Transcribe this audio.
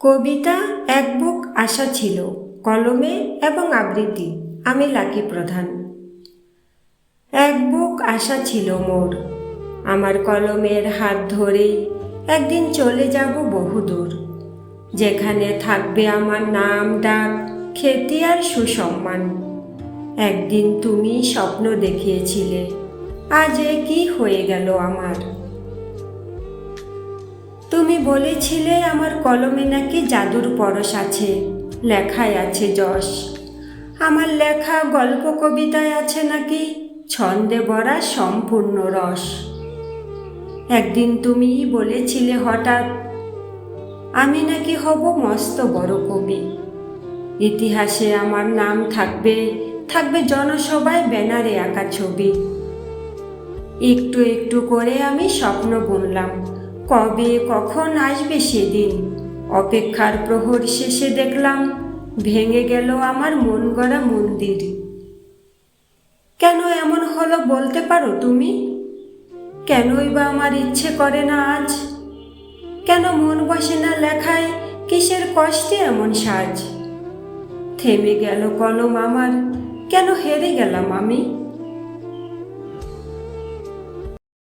কবিতা এক বুক আশা ছিল, কলমে এবং আবৃত্তি। আমি লাকি প্রধান। এক বুক আশা ছিল মোর। আমার কলমের হাত ধরে একদিন চলে যাব বহুদূর। যেখানে থাকবে আমার নাম ডাক, খ্যাতি আর সুসম্মান। একদিন তুমি স্বপ্ন দেখিয়েছিলে, আজ কি হয়ে গেল আমার? তুমি বলেছিলে আমার কলমে নাকি জাদুর পরশ আছে, লেখায় আছে যশ। আমার লেখা গল্প কবিতায় আছে নাকি ছন্দে ভরা সম্পূর্ণ রস। একদিন তুমি বলেছিলে হঠাৎ, আমি নাকি হব মস্ত বড় কবি। ইতিহাসে আমার নাম থাকবে থাকবে জনসভায় ব্যানারে আঁকা ছবি। একটু একটু করে আমি স্বপ্ন বুনলাম কবে কখন আসবে সেদিন? অপেক্ষার প্রহর শেষে দেখলাম, ভেঙে গেল আমার মন গড়া মন্দির। কেন এমন হলো বলতে পারো তুমি? কেনই বা আমার ইচ্ছে করে না আজ? কেন মন বসে না লেখায় কিসের কষ্টে এমন সাজ? থেমে গেল কলম আমার, কেন হেরে গেলাম আমি?